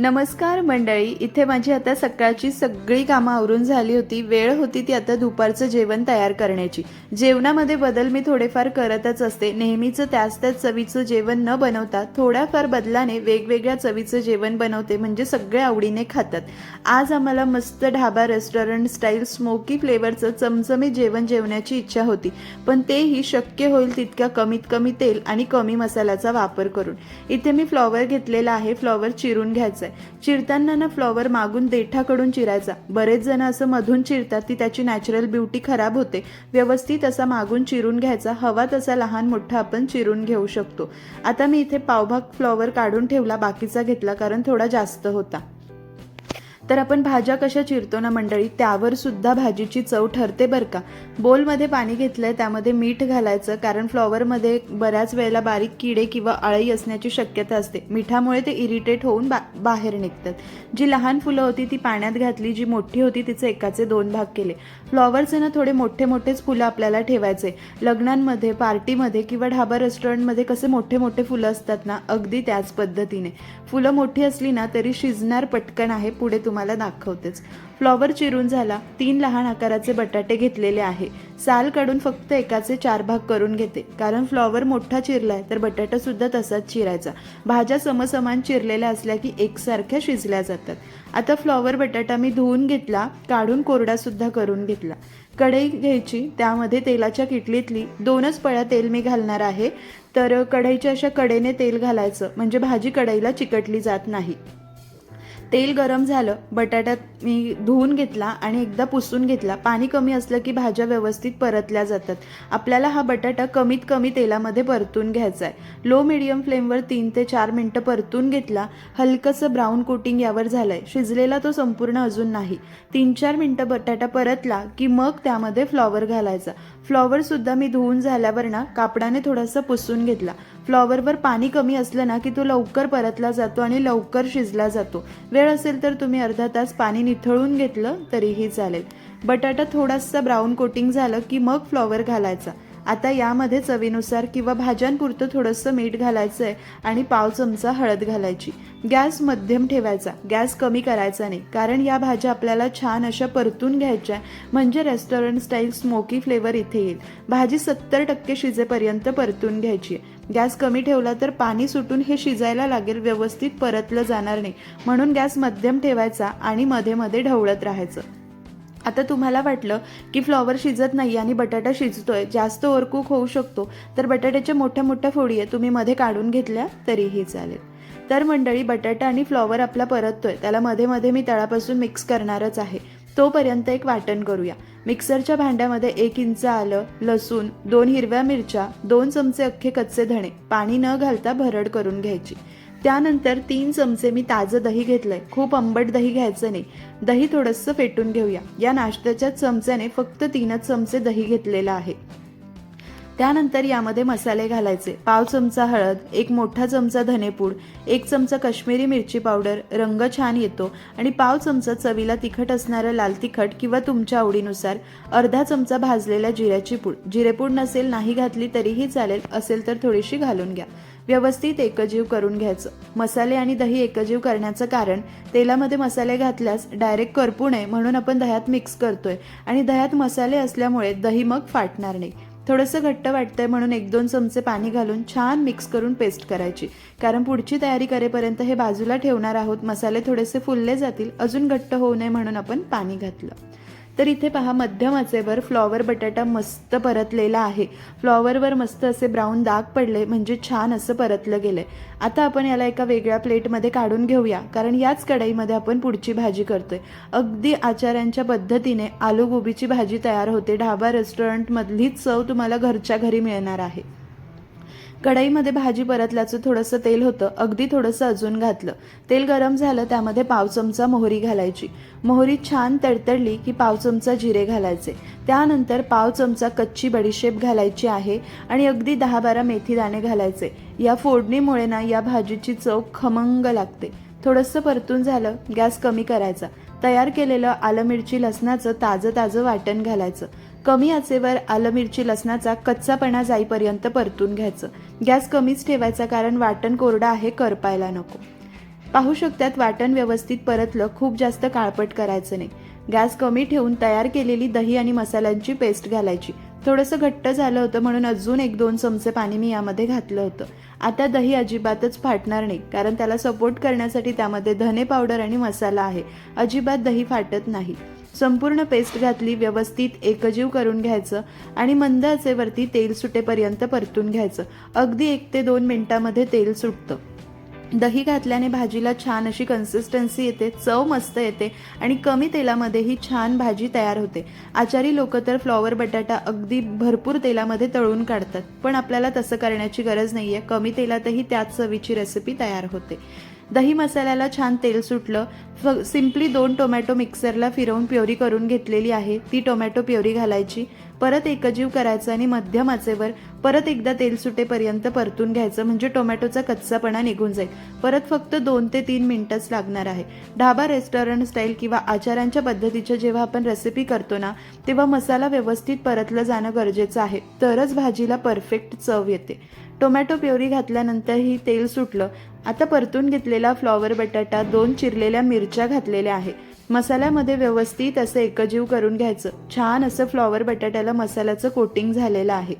नमस्कार मंडळी इथे माझी आता सकाळची सगळी कामं आवरून झाली होती. वेळ होती ती आता दुपारचं जेवण तयार करण्याची. जेवणामध्ये बदल मी थोडेफार करतच असते. नेहमीचं त्याच त्याच चवीचं जेवण न बनवता थोड्याफार बदलाने वेगवेगळ्या चवीचं जेवण बनवते म्हणजे सगळे आवडीने खातात. आज आम्हाला मस्त ढाबा रेस्टॉरंट स्टाईल स्मोकी फ्लेवरचं चमचमीत जेवण जेवण्याची इच्छा होती. पण तेही शक्य होईल तितक्या कमीत कमी तेल आणि कमी मसाल्याचा वापर करून. इथे मी फ्लॉवर घेतलेला आहे. फ्लॉवर चिरून घ्यायचा आहे. चिरताना ना फ्लॉवर मागून देठाकडून चिरायचा. बरेच जण असं मधून चिरतात ती त्याची नॅचरल ब्युटी खराब होते. व्यवस्थित असा मागून चिरून घ्यायचा. हवा तसा लहान मोठा आपण चिरून घेऊ शकतो. आता मी इथे पावभाग फ्लॉवर काढून ठेवला. बाकीचा घेतला कारण थोडा जास्त होता. तर आपण भाज्या कशा चिरतो ना मंडळी? त्यावर सुद्धा भाजीची चव ठरते बरं का. बोलमध्ये पाणी घेतलंय त्यामध्ये मीठ घालायचं कारण फ्लॉवरमध्ये बऱ्याच वेळेला बारीक किडे किंवा अळई असण्याची शक्यता असते. मिठामुळे ते इरिटेट होऊन बा बाहेर निघतात. जी लहान फुलं होती ती पाण्यात घातली जी मोठी होती तिचे एकाचे दोन भाग केले. फ्लॉवरचे ना थोडे मोठे मोठेच फुलं आपल्याला ठेवायचे. लग्नांमध्ये पार्टीमध्ये किंवा ढाबा रेस्टॉरंटमध्ये कसे मोठे मोठे फुलं असतात ना अगदी त्याच पद्धतीने. फुलं मोठी असली ना तरी शिजणार पटकन आहे पुढे तुम्हाला दाखवतेच. फ्लॉवर चिरून झाला. तीन लहान आकाराचे बटाटे घेतलेले आहे. साल काढून फक्त एकाचे चार भाग करून घेते. कारण फ्लॉवर मोठा चिरलाय तर बटाटा सुद्धा तसाच चिरायचा. भाज्या समसमान चिरलेल्या असल्या की एकसारख्या शिजल्या जातात. आता फ्लॉवर बटाटा मी धुवून घेतला काढून कोरडा सुद्धा करून घेतला. कढई घ्यायची त्यामध्ये तेलाच्या किटलीतली दोनच पळ्या तेल मी घालणार आहे. तर कढईच्या अशा कडेने तेल घालायचं म्हणजे भाजी कढईला चिकटली जात नाही. तेल गरम झालं बटाट्यात मी धुवून घेतला आणि एकदा पुसून घेतला. पाणी कमी असलं की भाज्या व्यवस्थित परतल्या जातात. आपल्याला हा बटाटा कमीत कमी तेलामध्ये परतून घ्यायचा आहे लो मिडियम फ्लेमवर तीन ते चार मिनटं परतून घेतला. हलकंसं ब्राऊन कोटिंग यावर झालंय. शिजलेला तो संपूर्ण अजून नाही. तीन चार मिनटं बटाटा परतला की मग त्यामध्ये फ्लॉवर घालायचा. फ्लॉवरसुद्धा मी धुवून झाल्यावर ना कापडाने थोडासा पुसून घेतला. फ्लॉवरवर पाणी कमी असलं ना की तो लवकर परतला जातो आणि लवकर शिजला जातो. वेळ असेल तर तुम्ही अर्धा तास पाणी निथळून घेतलं तरीही चालेल. बटाटा थोडासा ब्राऊन कोटिंग झालं की मग फ्लॉवर घालायचा. आता यामध्ये चवीनुसार किंवा भाज्यांपुरतं थोडंसं मीठ घालायचं आहे आणि पाव चमचा हळद घालायची. गॅस मध्यम ठेवायचा गॅस कमी करायचा नाही. कारण या भाज्या आपल्याला छान अशा परतून घ्यायच्या म्हणजे रेस्टॉरंट स्टाईल स्मोकी फ्लेवर इथे येईल. भाजी सत्तर टक्के शिजेपर्यंत परतून घ्यायची आहे. गॅस कमी ठेवला तर पाणी सुटून हे शिजायला लागेल व्यवस्थित परतलं जाणार नाही. म्हणून गॅस मध्यम ठेवायचा आणि मध्ये मध्ये ढवळत राहायचं. आता तुम्हाला वाटलं की फ्लॉवर शिजत नाही आणि बटाटा शिजतोय जास्त ओरकूक होऊ शकतो तर बटाट्याच्या मोठ्या मोठ्या फोडी आहे तुम्ही मध्ये काढून घेतल्या तरीही चालेल. तर मंडळी बटाटा आणि फ्लॉवर आपला परततोय. त्याला मध्ये मध्ये मी तळापासून मिक्स करणारच आहे. तोपर्यंत एक वाटण करूया. मिक्सरच्या भांड्यामध्ये एक इंच आलं लसूण दोन हिरव्या मिरच्या दोन चमचे अख्खे कच्चे धणे पाणी न घालता भरड करून घ्यायची. त्यानंतर तीन चमचे मी ताजं दही घेतलंय. खूप आंबट दही घ्यायचं नाही. दही थोडंसं फेटून घेऊया. या नाश्त्याच्या चमच्याने फक्त तीनच चमचे दही घेतलेलं आहे. त्यानंतर यामध्ये मसाले घालायचे. पाव चमचा हळद एक मोठा चमचा धनेपूड एक चमचा काश्मीरी मिरची पावडर रंग छान येतो आणि पाव चमचा चवीला तिखट असणारं लाल तिखट किंवा तुमच्या आवडीनुसार अर्धा चमचा भाजलेल्या जिऱ्याची पूड. जिरेपूड नसेल नाही घातली तरीही चालेल असेल तर थोडीशी घालून घ्या. व्यवस्थित एकजीव करून घ्यायचं. मसाले आणि दही एकजीव करण्याचं कारण तेलामध्ये मसाले घातल्यास डायरेक्ट करपू नये म्हणून आपण दह्यात मिक्स करतोय आणि दह्यात मसाले असल्यामुळे दही मग फाटणार नाही. थोडंसं घट्ट वाटतंय म्हणून एक दोन चमचे पाणी घालून छान मिक्स करून पेस्ट करायची. कारण पुढची तयारी करेपर्यंत हे बाजूला ठेवणार आहोत. मसाले थोडेसे फुलले जातील. अजून घट्ट होऊ नये म्हणून आपण पाणी घातलं. तर इथे पहा मध्यम आचेवर फ्लॉवर बटाटा मस्त परतलेला आहे. फ्लॉवरवर मस्त असे ब्राऊन दाग पडले म्हणजे छान असं परतलं गेलंय. आता आपण याला एका वेगळ्या प्लेटमध्ये काढून घेऊया कारण याच कढईमध्ये आपण पुढची भाजी करतोय. अगदी आचार्यांच्या पद्धतीने आलू गोबीची भाजी तयार होते. ढाबा रेस्टॉरंटमधलीच चव तुम्हाला घरच्या घरी मिळणार आहे. कढईमध्ये भाजी परतल्याचं थोडंसं तेल होतं. अगदी थोडंसं अजून घातलं. तेल गरम झालं त्यामध्ये पाव चमचा मोहरी घालायची. मोहरी छान तडतडली की पाव चमचा जिरे घालायचे. त्यानंतर पाव चमचा कच्ची बडीशेप घालायची आहे आणि अगदी दहा बारा मेथी दाणे घालायचे. या फोडणीमुळे ना या भाजीची चव खमंग लागते. थोडंसं परतून झालं गॅस कमी करायचा. तयार केलेलं आलं मिरची लसणाचं ताजं ताजं वाटण घालायचं. कमी आचेवर आलं मिरची लसणाचा कच्चापणा जाईपर्यंत परतून घ्यायचं. गॅस कमीच ठेवायचा कारण वाटण कोरडं आहे करपायला नको. पाहू शकतात वाटण व्यवस्थित परतलं खूप जास्त काळपट करायचं नाही. गॅस कमी ठेवून तयार केलेली दही आणि मसाल्यांची पेस्ट घालायची. थोडंसं घट्ट झालं होतं म्हणून अजून एक दोन चमचे पाणी मी यामध्ये घातलं होतं. आता दही अजिबातच फाटणार नाही कारण त्याला सपोर्ट करण्यासाठी त्यामध्ये धने पावडर आणि मसाला आहे. अजिबात दही फाटत नाही. संपूर्ण पेस्ट घातली व्यवस्थित एकजीव करून घ्यायचं आणि मंद आचेवरती तेल सुटेपर्यंत परतून घ्यायचं. अगदी एक ते दोन मिनिटामध्ये तेल सुटतं. दही घातल्याने भाजीला छान अशी कन्सिस्टन्सी येते चव मस्त येते आणि कमी तेलामध्येही छान भाजी तयार होते. आचारी लोक तर फ्लॉवर बटाटा अगदी भरपूर तेलामध्ये तळून काढतात. पण आपल्याला तसं करण्याची गरज नाही आहे कमी तेलातही त्याच चवीची रेसिपी तयार होते. दही मसाल्याला छान तेल सुटलं. फ सिम्पली दोन टोमॅटो मिक्सरला फिरवून प्युरी करून घेतलेली आहे. ती टोमॅटो प्युरी घालायची. परत एकजीव करायचं आणि मध्यम आचेवर परत एकदा तेल सुटेपर्यंत परतून घ्यायचं. म्हणजे टोमॅटोचा कच्चापणा निघून जाईल. परत फक्त दोन ते तीन मिनटंच लागणार आहे. ढाबा रेस्टॉरंट स्टाईल किंवा आचारांच्या पद्धतीच्या जेव्हा आपण रेसिपी करतो ना तेव्हा मसाला व्यवस्थित परतलं जाणं गरजेचं आहे. तरच भाजीला परफेक्ट चव येते. टोमॅटो प्युरी घातल्यानंतरही तेल सुटलं आता परतून घेतलेला फ्लॉवर बटाटा दोन चिरलेल्या मिरच्या घातलेल्या आहे. मसाल्यामध्ये व्यवस्थित असं एकजीव करून घ्यायचं. छान असं फ्लॉवर बटाट्याला मसाल्याचं कोटिंग झालेलं आहे.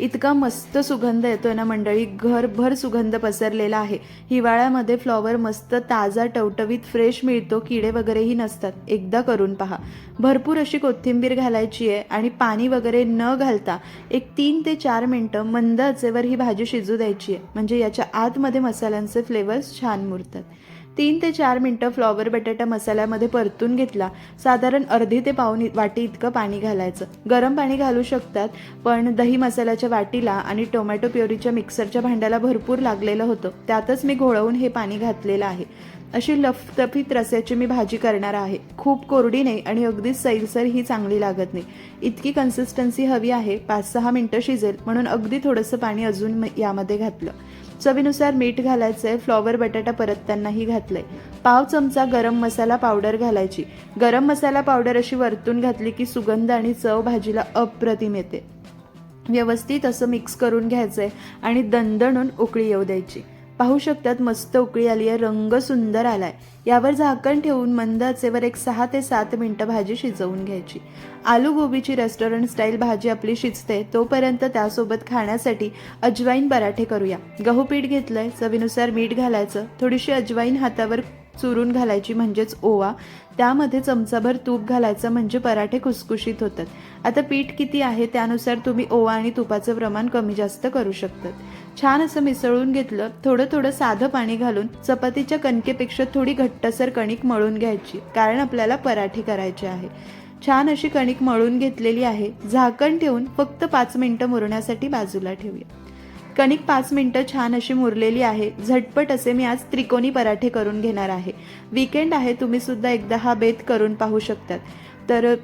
इतका मस्त सुगंध येतोय ना मंडळी. घरभर सुगंध पसरलेला आहे. हिवाळ्यामध्ये फ्लॉवर मस्त ताजा टवटवीत फ्रेश मिळतो. किडे वगैरेही नसतात. एकदा करून पहा. भरपूर अशी कोथिंबीर घालायची आहे आणि पाणी वगैरे न घालता एक तीन ते चार मिनटं मंद आचेवर ही भाजी शिजू द्यायची आहे. म्हणजे याच्या आतमध्ये मसाल्यांचे फ्लेवर्स छान मुरतात. तीन ते चार मिनटं फ्लॉवर बटाटा मसाल्यामध्ये परतून घेतला. साधारण अर्धी ते पाऊन वाटी इतकं पाणी घालायचं. गरम पाणी घालू शकतात पण दही मसाल्याच्या वाटीला आणि टोमॅटो प्युरीच्या मिक्सरच्या भांड्याला भरपूर लागलेलं होतं. त्यातच मी घोळवून हे पाणी घातलेलं आहे. अशी लफतफीत रस्याची मी भाजी करणार आहे. खूप कोरडी नाही आणि अगदीच सैलसर ही चांगली लागत नाही. इतकी कन्सिस्टन्सी हवी आहे. पाच सहा मिनटं शिजेल म्हणून अगदी थोडंसं पाणी अजून यामध्ये घातलं. चवीनुसार मीठ घालायचंय फ्लॉवर बटाटा परततानाही घातलंय. पाव चमचा गरम मसाला पावडर घालायची. गरम मसाला पावडर अशी वरतून घातली की सुगंध आणि चव भाजीला अप्रतिम येते. व्यवस्थित असं मिक्स करून घ्यायचंय आणि दणदणून उकळी येऊ द्यायची. पाहू शकतात मस्त उकळी आली आहे रंग सुंदर आलाय. यावर झाकण ठेवून मंद आचेवर एक सहा ते सात मिनटं भाजी शिजवून घ्यायची. आलू गोबीची रेस्टॉरंट स्टाईल भाजी आपली शिजते तोपर्यंत त्यासोबत खाण्यासाठी अजवाईन पराठे करूया. गहू पीठ घेतलंय चवीनुसार मीठ घालायचं थोडीशी अजवाईन हातावर चुरून घालायची म्हणजेच ओवा. त्यामध्ये चमचाभर तूप घालायचं म्हणजे पराठे खुसखुशीत होतात. आता पीठ किती आहे त्यानुसार तुम्ही ओवा आणि तुपाचं प्रमाण कमी जास्त करू शकतात. छान असं मिसळून घेतलं थोडं थोडं साधं पाणी घालून चपातीच्या कणकेपेक्षा थोडी घट्टसर कणिक मळून घ्यायची कारण आपल्याला पराठे करायचे आहे. छान अशी कणिक मळून घेतलेली आहे झाकण ठेवून फक्त पाच मिनटं मुरण्यासाठी बाजूला ठेवूया. कणिक पाच मिनटं छान अशी मुरलेली आहे झटपट असे मी आज त्रिकोणी पराठे करून घेणार आहे. वीकेंड आहे तुम्ही सुद्धा एकदा हा बेत करून पाहू शकतात. तर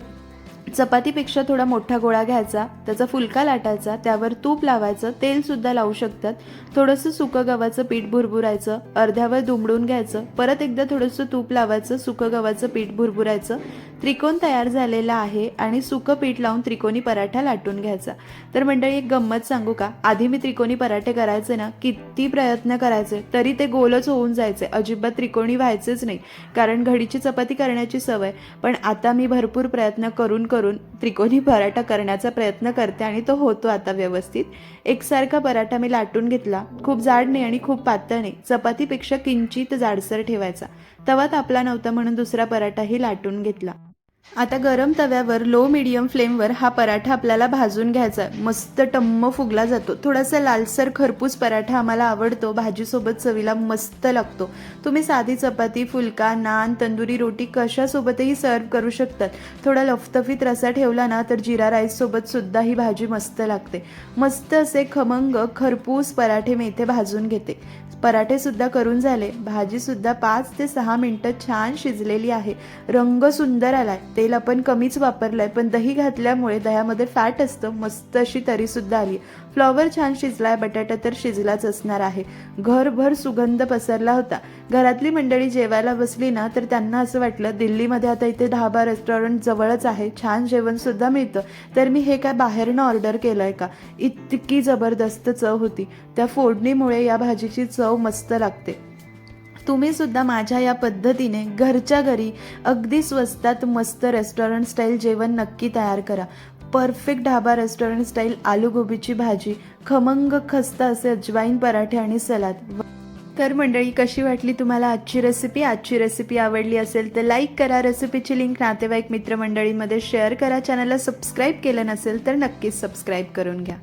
चपातीपेक्षा थोडा मोठा गोळा घ्यायचा त्याचा फुलका लाटायचा त्यावर तूप लावायचं तेल सुद्धा लावू शकतात. थोडंसं सुकं गव्हाचं पीठ भुरभुरायचं अर्ध्यावर दुमडून घ्यायचं परत एकदा थोडंसं तूप लावायचं सुकं गव्हाचं पीठ भुरभुरायचं त्रिकोण तयार झालेला आहे आणि सुकं पीठ लावून त्रिकोणी पराठा लाटून घ्यायचा. तर मंडळी एक गंमत सांगू का? आधी मी त्रिकोणी पराठे करायचे ना किती प्रयत्न करायचे तरी ते गोलच होऊन जायचे. अजिबात त्रिकोणी व्हायचेच नाही कारण घडीची चपाती करण्याची सवय. पण आता मी भरपूर प्रयत्न करून करून त्रिकोणी पराठा करण्याचा प्रयत्न करते आणि तो होतो आता व्यवस्थित. एकसारखा पराठा मी लाटून घेतला. खूप जाड नाही आणि खूप पातळ नाही. चपातीपेक्षा किंचित जाडसर ठेवायचा. तवा तापला नव्हता म्हणून दुसरा पराठाही लाटून घेतला. आता गरम तव्यावर लो मिडियम फ्लेमवर हा पराठा आपल्याला भाजून घ्यायचा आहे. मस्त टम्म फुगला जातो. थोडासा लालसर खरपूस पराठा आम्हाला आवडतो. भाजीसोबत चवीला मस्त लागतो. तुम्ही साधी चपाती फुलका नान तंदुरी रोटी कशासोबतही सर्व करू शकतात. थोडा लफतफीत रसा ठेवला ना तर जिरा राईससोबत सुद्धा ही भाजी मस्त लागते. मस्त असे खमंग खरपूस पराठे मी इथे भाजून घेते. पराठेसुद्धा करून झाले. भाजीसुद्धा पाच ते सहा मिनटं छान शिजलेली आहे. रंग सुंदर आलाय. तेल आपण कमीच वापरलं आहे पण दही घातल्यामुळे दह्यामध्ये फॅट असतं मस्त अशी तरी सुद्धा आली. फ्लॉवर छान शिजलाय बटाटा तर शिजलाच असणार आहे. घरभर सुगंध पसरला होता. घरातली मंडळी जेवायला बसली ना तर त्यांना असं वाटलं दिल्लीमध्ये आता इथे ढाबा रेस्टॉरंट जवळच आहे छान जेवण सुद्धा मिळतं. तर मी हे काय बाहेरनं ऑर्डर केलंय का? इतकी जबरदस्त चव होती. त्या फोडणीमुळे या भाजीची चव मस्त लागते. तुम्ही सुद्धा माझ्या या पद्धतीने घरच्या घरी अगदी स्वस्तात मस्त रेस्टॉरंट स्टाईल जेवण नक्की तयार करा. परफेक्ट ढाबा रेस्टॉरंट स्टाईल आलू गोबीची भाजी खमंग खस्त असे अजवाईन पराठे आणि सलाद. तर मंडळी कशी वाटली तुम्हाला आजची रेसिपी आजची रेसिपी आवडली असेल तर लाईक करा. रेसिपीची लिंक नातेवाईक मित्रमंडळीमध्ये शेअर करा. चॅनलला सबस्क्राईब केलं नसेल तर नक्कीच सबस्क्राईब करून घ्या.